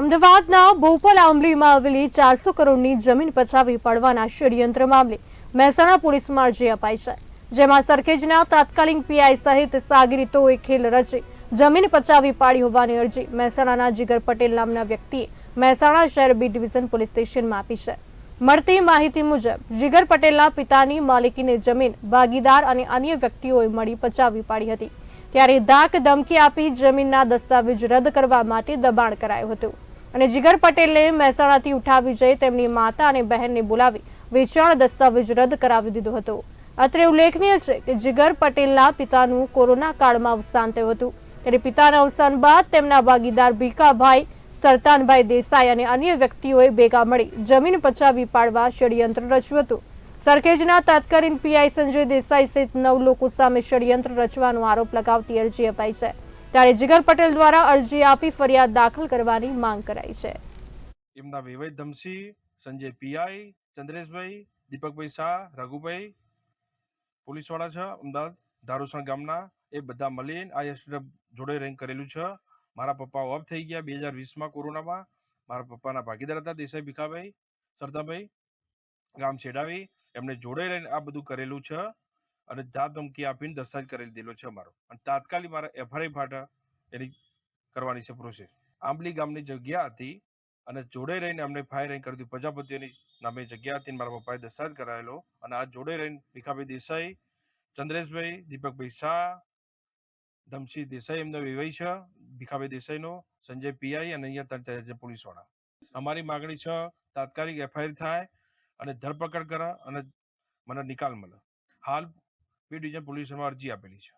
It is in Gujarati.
અમદાવાદના બોપલ આંબલીમાં આવેલી ચારસો કરોડની જમીન પચાવી પાડવાના ષડયંત્ર મામલે મહેસાણા પોલીસમાં અરજી અપાઈ છે, જેમાં સરખેજના તાત્કાલિક પીઆઈ સહિત સાગરીતોએ ખેલ રચી જમીન પચાવી પાડી હોવાની અરજી મહેસાણાના જીગર પટેલ નામના વ્યક્તિએ મહેસાણા શહેર બી ડિવિઝન પોલીસ સ્ટેશનમાં આપી છે. મળતી માહિતી મુજબ, જીગર પટેલના પિતાની માલિકીની જમીન ભાગીદાર અને અન્ય વ્યક્તિઓએ મળી પચાવી પાડી હતી. ત્યારે ધાક ધમકી આપી જમીનના દસ્તાવેજ રદ કરવા માટે દબાણ કરાયું હતું. અને જીગર પટેલને મહેસાણાથી ઉઠાવી જઈ તેમની માતા અને બહેનને બોલાવી વેચાણ દસ્તાવેજ રદ કરાવી દીધો હતો. અત્રે ઉલ્લેખનીય છે કે જીગર પટેલના પિતાનું કોરોના કાળમાં અવસાન થયું હતું. ત્યારે પિતાના અવસાન બાદ તેમના ભાગીદાર ભીખાભાઈ, સરતાનભાઈ દેસાઈ અને અન્ય વ્યક્તિઓએ ભેગા મળી જમીન પચાવી પાડવા ષડયંત્ર રચ્યું હતું. સરખેજના તાત્કાલિક પીઆઈ સંજય દેસાઈ સહિત નવ લોકો સામે ષડયંત્ર રચવાનો આરોપ લગાવતી અરજી અપાઈ છે. ત્યારે જીગર પટેલ દ્વારા અરજી આપી ફરિયાદ દાખલ કરવાની માંગ કરાઈ છે. એમના વિવેક ધમસી, સંજય પીઆઈ, ચંદ્રેશભાઈ, દીપકભાઈ શાહ, રઘુભાઈ, પોલીસવાળા છે, અમદાવાદ, ધારુસણ ગામના, એ બધા મળીને આ એક્સિડન્ટ જોડે રેન્ક કરેલું છે. મારા પપ્પા ઓફ થઈ ગયા બે હજાર વીસમાં કોરોનામાં. મારા પપ્પાના ભાગીદાર હતા દેસાઈ ભીખાભાઈ સરદાભાઈ ગામ છેડાવી એમને જોડે રહીને આ બધું કરેલું છે. અને જા ધમકી આપીને દસ્તાવેજ કરેલી દેલો છે મારો અને તાત્કાલિક મારા એફઆરઆઈ ફાટા એની કરવાની છે પ્રોસેસ આંબલી ગામની જગ્યા હતી અને જોડે રહીને અમને ફાયર રેન્ક કરી દીધું. પ્રજાપતિઓની નામે જગ્યા હતી મારા પપ્પાએ દસ્તાવેજ કરાયેલો. અને આ જોડે રહીને ભીખાભાઈ દેસાઈ, ચંદ્રેશભાઈ, દીપકભાઈ શાહ ધમસી દેસાઈ એમનો વિવાહ છે. ભીખાભાઈ દેસાઈનો, સંજય પીઆઈ અને અહીંયા ત્રણ પોલીસવાળા. અમારી માગણી છે, તાત્કાલિક એફઆઈઆર થાય અને ધરપકડ કરા અને મને નિકાલ મળે. હાલ બી ડિવિઝન પોલીસમાં અરજી આપેલી છે.